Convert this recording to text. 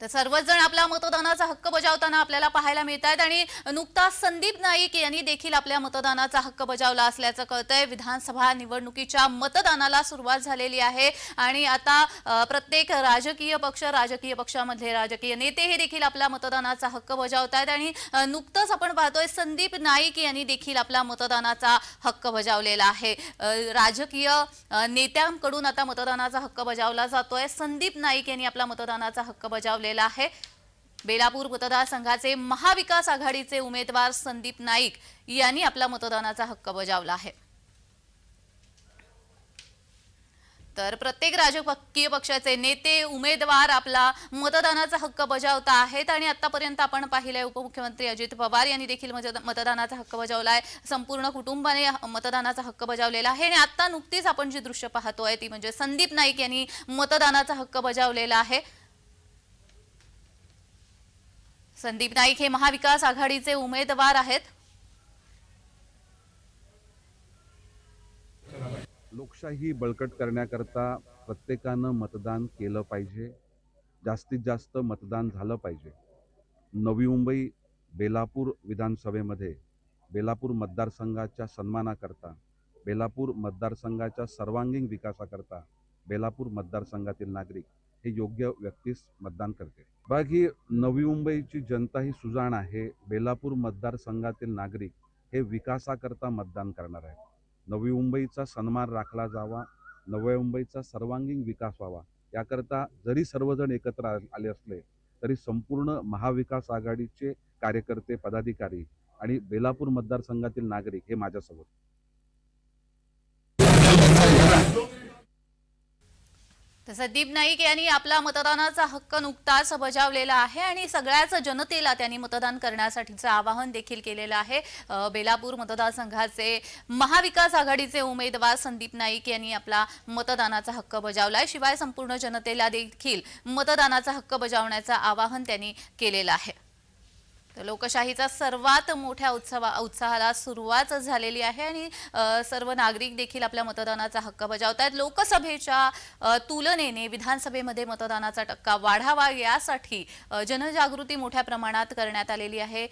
तर सर्वच जण आपला मतदानाचा हक्क बजावताना आपल्याला पाहायला मिळत आहेत आणि नुकताच संदीप नाईक यांनी देखील आपल्या मतदानाचा हक्क बजावला असल्याचं कळतंय. विधानसभा निवडणुकीच्या मतदानाला सुरुवात झालेली आहे आणि आता प्रत्येक राजकीय पक्ष राजकीय पक्षामधले राजकीय नेते हे देखील आपला मतदानाचा हक्क बजावत आहेत आणि नुकतंच आपण पाहतोय संदीप नाईक यांनी देखील आपला मतदानाचा हक्क बजावलेला आहे. राजकीय नेत्यांकडून आता मतदानाचा हक्क बजावला जातोय. संदीप नाईक यांनी आपला मतदानाचा हक्क बजावलेला आहे. बेलापूर मतदारसंघाचे महाविकास आघाडीचे उमेदवार संदीप नाईक यांनी आपला मतदानाचा हक्क बजावला आहे. तर प्रत्येक राजकीय पक्षाचे नेते उमेदवार आपला मतदानाचा हक्क बजावता आहेत आणि आतापर्यंत आपण पाहिलंय उपमुख्यमंत्री अजित पवार यांनी देखील मतदानाचा हक्क बजावला आहे संपूर्ण कुटुंबाने मतदानाचा हक्क बजावलेला आहे आणि आता नुकतीच आपण जी दृश्य पाहतोय ती म्हणजे संदीप नाईक यांनी मतदानाचा हक्क बजावलेला आहे. संदीप नाईक हे महाविकास आघाडीचे उमेदवार आहेत. लोकशाही बळकट करण्याकरता प्रत्येकानं मतदान केलं पाहिजे. जास्तीत जास्त मतदान झालं पाहिजे. नवी मुंबई बेलापूर विधानसभेमध्ये बेलापूर मतदारसंघाच्या सन्मानाकरता बेलापूर मतदारसंघाच्या सर्वांगीण विकासाकरता बेलापूर मतदारसंघातील नागरिक हे योग्य व्यक्तीस मतदान करते बाकी नवी मुंबईची जनता ही सुजाण आहे. बेलापूर मतदारसंघातील नागरिक हे विकासाकरता मतदान करणार आहे नवी मुंबईचा सन्मान राखला जावा. नव्या मुंबईचा सर्वांगीण विकास व्हावा. याकरता जरी सर्वजण एकत्र आ- आले असले तरी संपूर्ण महाविकास आघाडीचे कार्यकर्ते पदाधिकारी आणि बेलापूर मतदारसंघातील नागरिक हे माझ्यासोबत संदीप नाईक यांनी आपला मतदानाचा हक्क नुकताच बजावलेला आहे आणि सगळ्याच जनतेला त्यांनी मतदान करण्यासाठीचं आवाहन देखील केलेलं आहे. बेलापूर मतदारसंघाचे महाविकास आघाडीचे उमेदवार संदीप नाईक यांनी आपला मतदानाचा हक्क बजावलाय. शिवाय संपूर्ण जनतेला देखील मतदानाचा हक्क बजावण्याचं आवाहन त्यांनी केलेलं आहे. तर लोकशाहीचा सर्वात मोठ्या उत्सवा उत्साहाला सुरुवात झालेली आहे आणि सर्व नागरिक देखील आपल्या मतदानाचा हक्क बजावत आहेत लोकसभेच्या तुलनेने विधानसभेमध्ये मतदानाचा टक्का वाढावा यासाठी जनजागृती मोठ्या प्रमाणात करण्यात आलेली आहे.